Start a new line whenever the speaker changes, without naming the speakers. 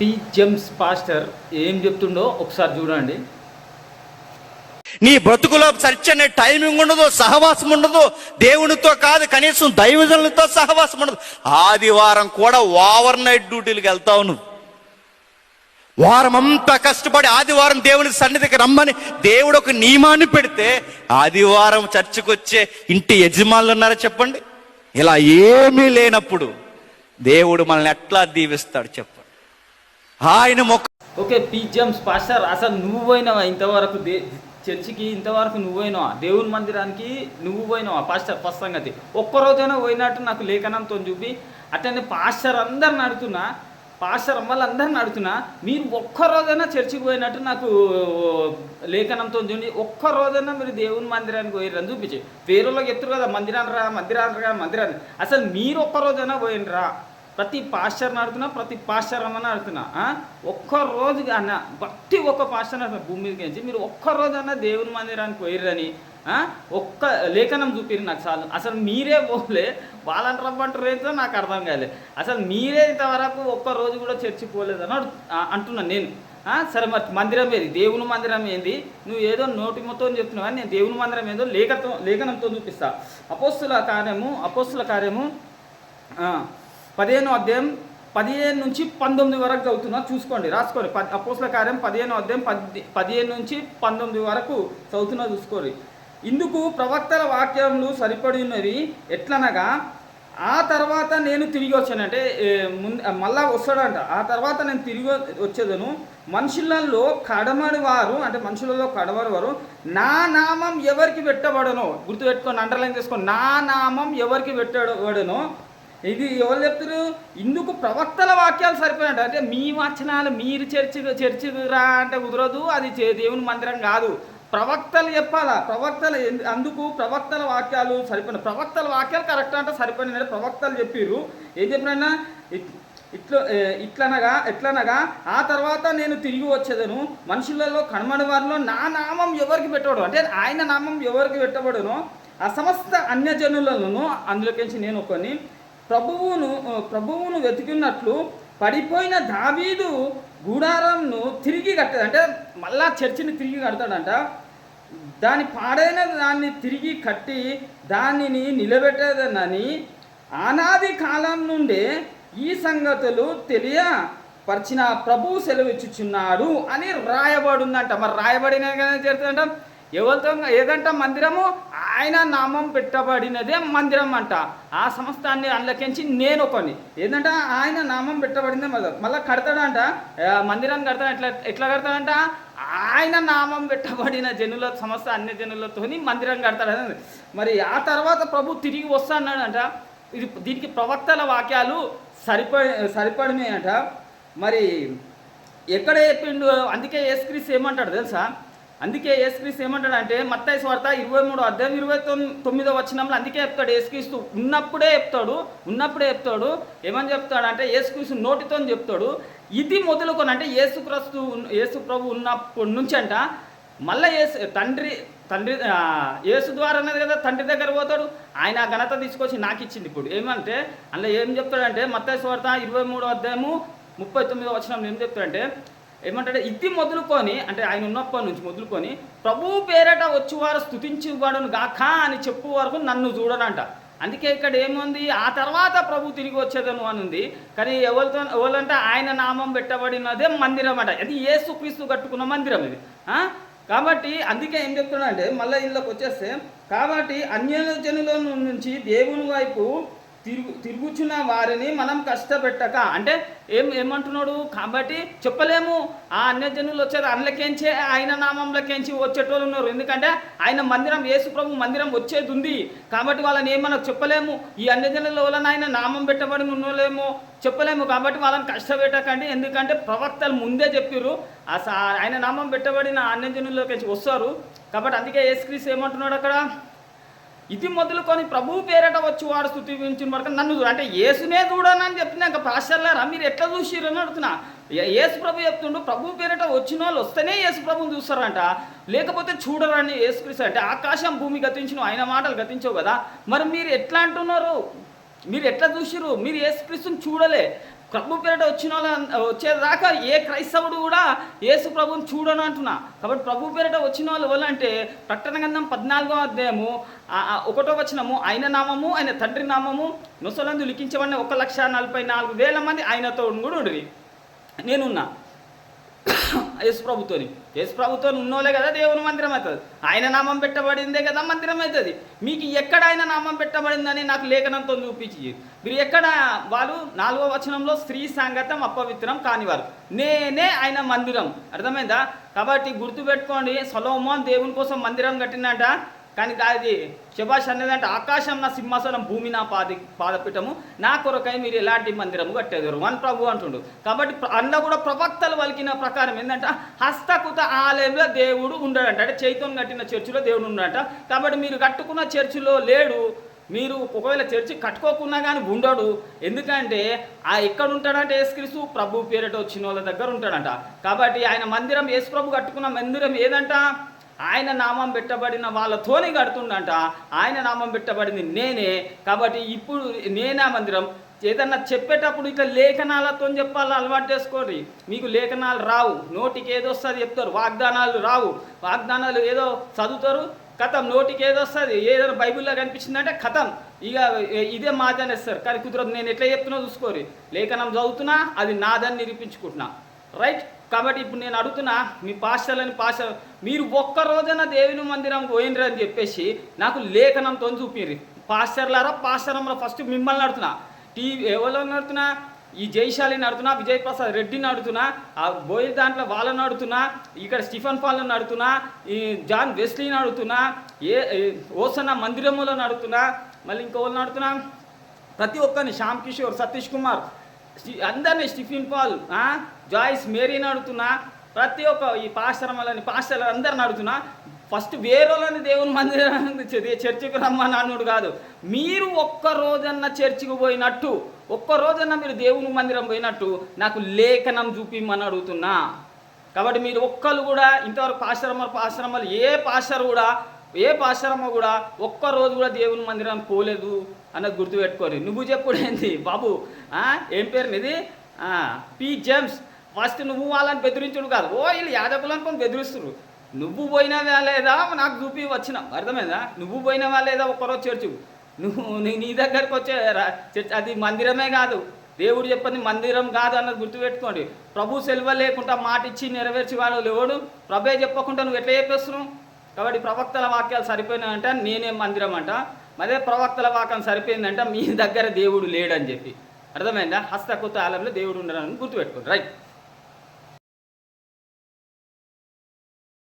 Tea Gems pastor ఏం చెప్తుండో ఒకసారి చూడండి.
నీ బ్రతుకులో సరిచనే టైమింగ్ ఉండదు సహవాసం ఉండదు దేవునితో కాదు కనీసం దైవజనులతో సహవాసం ఉండదు. ఆదివారం కూడా ఓవర్ నైట్ డ్యూటీలకు వెళ్తావు నువ్వు. వారం అంతా కష్టపడి ఆదివారం దేవుని సన్నిధికి రమ్మని దేవుడు ఒక నియమాన్ని పెడితే ఆదివారం చర్చికి వచ్చే ఇంటి యజమానులు ఉన్నారా చెప్పండి? ఇలా ఏమీ లేనప్పుడు దేవుడు మనల్ని ఎట్లా దీవిస్తాడు చెప్పండి. ఆయన మొక్క
ఓకే పీజమ్స్ పాస్టర్ అసలు నువ్వు పోయినావా ఇంతవరకు దే చర్చికి ఇంతవరకు నువ్వు పోయినావా దేవుని మందిరానికి నువ్వు పోయినావా పాస్టర్ ఫస్ట్ సంగతి. ఒక్కరోజైనా పోయినట్టు నాకు లేఖనంతో చూపి అట్లనే పాస్టర్ అందరిని అడుగుతున్నా పాస్టర్ అమ్మలందరిని అడుగుతున్నా మీరు ఒక్కరోజైనా చర్చికి పోయినట్టు నాకు లేఖనంతో చూడండి ఒక్క రోజైనా మీరు దేవుని మందిరానికి పోయిరని చూపించి. పేరులోకి ఎత్తురు కదా మందిరాన్ని రా మందిరాన్ని రా మందిరాన్ని అసలు మీరు ఒక్కరోజైనా పోయినరా ప్రతి పాస్టర్ని అడుగుతున్నా ప్రతి పాస్టర్ అమ్మని అడుగుతున్నా ఆ? ఒక్క రోజు అన్న బట్టి ఒక్క పాస్టర్ అడుగుతున్నా భూమి మీదకి నుంచి మీరు ఒక్క అన్నా దేవుని మందిరానికి పోయిర్రని ఒక్క లేఖనం చూపిరు నాకు చాలు. అసలు మీరే పోలే వాళ్ళని రమ్మంటారు ఏంటో నాకు అర్థం కాలే. అసలు మీరే ఇంతవరకు ఒక్క రోజు కూడా చర్చి పోలేదని అంటున్నాను నేను. సరే మరి మందిరం ఏది? దేవుని మందిరం ఏంది? నువ్వు ఏదో నోటి మొత్తం చెప్తున్నావు? అని నేను దేవుని మందిరం ఏదో లేఖతో లేఖనంతో చూపిస్తా. అపోస్తుల కార్యము అపోస్తుల కార్యము పదిహేను అధ్యాయం పదిహేను నుంచి పంతొమ్మిది వరకు చదువుతున్నా చూసుకోండి రాసుకోండి. పది అపోస్ల కార్యం పదిహేను అధ్యాయం పది పదిహేను నుంచి పంతొమ్మిది వరకు చదువుతున్నా చూసుకోండి. ఇందుకు ప్రవక్తల వాక్యములు సరిపడి ఉన్నవి ఎట్లనగా ఆ తర్వాత నేను తిరిగి వచ్చానంటే అంటే ముందు మళ్ళా వస్తాడంట. ఆ తర్వాత నేను తిరిగి వచ్చేదను. మనుషులలో కడమడి వారు అంటే మనుషులలో కడమడి వారు నా నామం ఎవరికి పెట్టబడనో గుర్తుపెట్టుకొని అండర్లైన్ చేసుకోండి. నా నామం ఎవరికి పెట్టబడను ఇది ఎవరు చెప్తారు ఇందుకు ప్రవక్తల వాక్యాలు సరిపోయినట్టు. అంటే మీ వచనాలు మీరు చర్చి చర్చికి రా అంటే కుదరదు. అది చే- దేవుని మందిరం కాదు. ప్రవక్తలు చెప్పాలా? ప్రవక్తలు అందుకు ప్రవక్తల వాక్యాలు సరిపోయిన ప్రవక్తల వాక్యాలు కరెక్ట్ అంటే సరిపోయిన ప్రవక్తలు చెప్పిర్రు. ఏం చెప్పినైనా ఇట్లా ఇట్లనగా ఎట్లనగా ఆ తర్వాత నేను తిరిగి వచ్చేదను. మనుషులలో కనమడి వారిలో నా నామం ఎవరికి పెట్టబడు అంటే ఆయన నామం ఎవరికి పెట్టబడునో? ఆ సమస్త అన్యజనులను అందులోకించి నేను ఒకని ప్రభువును ప్రభువును వెతికినట్లు పడిపోయిన దావీదు గుడారంను తిరిగి కట్టదు. అంటే మళ్ళా చర్చిని తిరిగి కడతాడంట. దాని పాడైన దాన్ని తిరిగి కట్టి దానిని నిలబెట్టేదనని ఆనాది కాలం నుండే ఈ సంగతులు తెలియ పరిచిన ప్రభు సెలవిచ్చుచున్నాడు అని రాయబడిందంట. మరి రాయబడిన చేస్తుందంట? ఎవరితో ఏదంట మందిరము? ఆయన నామం పెట్టబడినదే మందిరం అంట. ఆ సంస్థాన్ని అందులోకించి నేను ఒకని ఏంటంట ఆయన నామం పెట్టబడిందే మళ్ళీ మళ్ళీ కడతాడంట. మందిరం మందిరాన్ని కడతాడు ఎట్లా ఎట్లా కడతాడంట? ఆయన నామం పెట్టబడిన జనుల సమస్త అన్ని జనులతోని మందిరం కడతాడు మరి ఆ తర్వాత ప్రభు తిరిగి వస్తా అన్నాడంట ఇది దీనికి ప్రవక్తల వాక్యాలు సరిపడి సరిపడినాయంట. అంట మరి ఎక్కడ చెప్పిండు? అందుకే యేసుక్రీస్తు ఏమంటాడు తెలుసా? అందుకే యేసుక్రీస్తు ఏమంటాడు అంటే మత్తాయి స్వార్థ ఇరవై మూడు అధ్యాయం ఇరవై తొమ్మిదో వచ్చినంలో అందుకే చెప్తాడు యేసుక్రీస్తు ఉన్నప్పుడే చెప్తాడు ఉన్నప్పుడే చెప్తాడు. ఏమని చెప్తాడు అంటే యేసుక్రీస్తు నోటితో చెప్తాడు. ఇది మొదలుకొని అంటే యేసుక్రీస్తు యేసు ప్రభు ఉన్నప్పటి నుంచి అంట మళ్ళీ యేసు తండ్రి తండ్రి ఏసు యేసు ద్వారా అనేది కదా తండ్రి దగ్గర పోతాడు. ఆయన ఘనత తీసుకొచ్చి నాకు ఇచ్చింది ఇప్పుడు. ఏమంటే అందులో ఏం చెప్తాడంటే మత్తాయి స్వార్థ ఇరవై మూడో అధ్యాయము ముప్పై తొమ్మిదో వచ్చిన ఏం చెప్తాడంటే ఏమంటాడు? ఇది మొదలుకొని అంటే ఆయన ఉన్నప్పటి నుంచి మొదలుకొని ప్రభు పేరట వచ్చేవారు స్థుతించువాడును గాక అని చెప్పు వరకు నన్ను చూడనంట. అందుకే ఇక్కడ ఏముంది? ఆ తర్వాత ప్రభు తిరిగి వచ్చేదను అని ఉంది కానీ ఎవరితో ఎవరంటే ఆయన నామం పెట్టబడినదే మందిరం అంట. అది ఏసు క్రీస్తు కట్టుకున్న మందిరం ఇది. కాబట్టి అందుకే ఏం చెప్తున్నా అంటే మళ్ళీ ఇందులోకి వచ్చేస్తే కాబట్టి అన్యజనుల నుంచి దేవుని వైపు తిరుగు తిరుగుచున్న వారిని మనం కష్టపెట్టక అంటే ఏం ఏమంటున్నాడు? కాబట్టి చెప్పలేము. ఆ అన్యజనులు వచ్చేది అందులోకించే ఆయన నామంలోకేంచి వచ్చేటోళ్ళు ఉన్నారు. ఎందుకంటే ఆయన మందిరం యేసుప్రభు మందిరం వచ్చేది ఉంది కాబట్టి వాళ్ళని ఏమన్నా చెప్పలేము. ఈ అన్యజనుల వలన ఆయన నామం పెట్టబడి ఉన్నోలేమో చెప్పలేము. కాబట్టి వాళ్ళని కష్టపెట్టకండి. ఎందుకంటే ప్రవక్తలు ముందే చెప్పారు ఆ ఆయన నామం పెట్టబడిన అన్యజనుల్లోకి వస్తారు. కాబట్టి అందుకే యేసుక్రీస్తు ఏమంటున్నాడు అక్కడ? ఇది మొదలుకొని ప్రభు పేరట వచ్చి వాడు స్థుతించిన వరకు నన్ను అంటే యేసునే చూడనని చెప్పినాక పాస్టర్లారా మీరు ఎట్లా చూసిరు అని అడుగుతున్నా. యేసు ప్రభు చెప్తుండు ప్రభు పేరట వచ్చిన వాళ్ళు వస్తేనే యేసు ప్రభుని చూస్తారంట. లేకపోతే చూడరని యేసుక్రీస్తు అంటే ఆకాశం భూమి గతించిన ఆయన మాటలు గతించవు కదా. మరి మీరు ఎట్లా అంటున్నారు? మీరు ఎట్లా చూసిరు మీరు యేసుక్రీస్తుని చూడలే. ప్రభు పేరిట వచ్చిన వాళ్ళు వచ్చేదాకా ఏ క్రైస్తవుడు కూడా యేసు ప్రభుని చూడను అంటున్నా. కాబట్టి ప్రభు పేరిట వచ్చిన వాళ్ళు ఎవరంటే ప్రకటన గంధం పద్నాలుగో అధ్యాయము ఒకటో వచనము ఆయన నామము ఆయన తండ్రి నామము నొసలందు లిఖించబడిన ఒక లక్ష నలభై నాలుగు వేల మంది ఆయనతో కూడా ఉండ్రి. నేనున్నా. యేసు ప్రభుతోని యేసు ప్రభుత్వం ఉన్నోలే కదా దేవుని మందిరం అవుతుంది. ఆయన నామం పెట్టబడిందే కదా మందిరం అవుతుంది. మీకు ఎక్కడ ఆయన నామం పెట్టబడిందని నాకు లేఖనంతో చూపించి మీరు ఎక్కడ వాళ్ళు నాలుగో వచనంలో స్త్రీ సంగతం అపవిత్రం కానివారు. నేనే ఆయన మందిరం. అర్థమైందా? కాబట్టి గుర్తుపెట్టుకోండి సొలోమోన్ దేవుని కోసం మందిరం కట్టినట కానీ అది శబాష్ అన్నదంటే ఆకాశం నా సింహాసనం భూమి నా పాది పాదపీఠము. నా కొరకై మీరు ఎలాంటి మందిరము కట్టేదారు? వన్ ప్రభు అంటుండు. కాబట్టి అన్న కూడా ప్రవక్తలు వలికిన ప్రకారం ఏంటంటే హస్తకృత ఆలయంలో దేవుడు ఉండడంట. అంటే చైతన్యం కట్టిన చర్చిలో దేవుడు ఉండడంట. కాబట్టి మీరు కట్టుకున్న చర్చిలో లేడు. మీరు ఒకవేళ చర్చి కట్టుకోకున్నా కానీ ఉండడు. ఎందుకంటే ఆ ఎక్కడ ఉంటాడంటే? యేసుక్రీస్తు ప్రభు పేరిట వచ్చిన వాళ్ళ దగ్గర ఉంటాడంట. కాబట్టి ఆయన మందిరం యేసు ప్రభు కట్టుకున్న మందిరం ఏదంట? ఆయన నామం పెట్టబడిన వాళ్ళతోనే కడుతుండంట. ఆయన నామం పెట్టబడింది నేనే. కాబట్టి ఇప్పుడు నేనా మందిరం. ఏదన్నా చెప్పేటప్పుడు ఇట్లా లేఖనాలతో చెప్పాలి? అలవాటు చేసుకోండి. మీకు లేఖనాలు రావు. నోటికి ఏదో వస్తుంది చెప్తారు. వాగ్దానాలు రావు. వాగ్దానాలు ఏదో చదువుతారు. కథం నోటికి ఏదో వస్తుంది? ఏదైనా బైబిల్లో కనిపించిందంటే కథం. ఇక ఇదే మాదనేస్తారు కానీ కుదరదు. నేను ఎట్లా చెప్తున్నా చూసుకోరు లేఖనం చదువుతున్నా అది నాదని నిరూపించుకుంటున్నా. రైట్? కాబట్టి ఇప్పుడు నేను అడుగుతున్నా మీ పాస్టర్లని పాస్ట మీరు ఒక్క రోజైనా దేవుని మందిరం పోయినరు అని చెప్పేసి నాకు లేఖనంతో చూపిర్రి. పాస్టర్లారా పాస్టరంలో ఫస్ట్ మిమ్మల్ని నడుతున్నా టీవీ ఎవరో నడుతున్నా ఈ జైశాలి నడుతున్నా విజయ్ ప్రసాద్ రెడ్డిని అడుగుతున్నా ఆ బోయిల్ దాంట్లో వాళ్ళని నడుతున్నా ఇక్కడ స్టిఫన్ పాల్ నడుతున్నా ఈ జాన్ వెస్లీ నడుతున్నా ఏ ఓసన్న మందిరంలో నడుతున్నా మళ్ళీ ఇంకో నడుతున్నా ప్రతి ఒక్కరిని శ్యామ్ కిషోర్ సతీష్ కుమార్ అందరినీ స్టిఫిన్ పాల్ జాయిస్ మేరీని అడుగుతున్నా ప్రతి ఒక్క ఈ పాశ్రమాలని పాశ్రలు అందరిని అడుగుతున్నా ఫస్ట్ వేరేలని దేవుని మందిరానికి చర్చికి రమ్మని అన్నాడు కాదు. మీరు ఒక్క రోజన్న చర్చికి పోయినట్టు ఒక్క రోజన్న మీరు దేవుని మందిరం పోయినట్టు నాకు లేఖనం చూపిమ్మని అడుగుతున్నా. కాబట్టి మీరు ఒక్కరు కూడా ఇంతవరకు పాశ్రమ పాశ్రమాలు ఏ పాస్టర్ కూడా ఏ పాశ్రమ కూడా ఒక్క రోజు కూడా దేవుని మందిరం పోలేదు అన్నది గుర్తుపెట్టుకోరు నువ్వు చెప్పుడు ఏంది? బాబు ఏం పేరు ఇది పి. జేమ్స్. ఫస్ట్ నువ్వు వాళ్ళని బెదిరించుడు కాదు. ఓ వీళ్ళు యాదకులు అనుకొని బెదిరిస్తున్నారు నువ్వు పోయినవా లేదా? నాకు చూపి వచ్చిన. అర్థమైందా? నువ్వు పోయినవా లేదా? ఒక్కరోజు చర్చు. నువ్వు నీ- నీ దగ్గరకు వచ్చే అది మందిరమే కాదు. దేవుడు చెప్పింది మందిరం కాదు అన్నది గుర్తుపెట్టుకోండి. ప్రభు సెలవు లేకుండా మాట ఇచ్చి నెరవేర్చి వాళ్ళు ఎవడు ప్రభే చెప్పకుండా నువ్వు ఎట్లా చెప్పేస్తున్నావు? కాబట్టి ప్రవక్తల వాక్యాలు సరిపోయినాయంట నేనే మందిరం అంట. మరే ప్రవక్తల వాక్యం సరిపోయిందంట మీ దగ్గర దేవుడు లేడని చెప్పి. అర్థమైందా? హస్తకృత ఆలంలో దేవుడు ఉండడని గుర్తుపెట్టుకోండి. రైట్.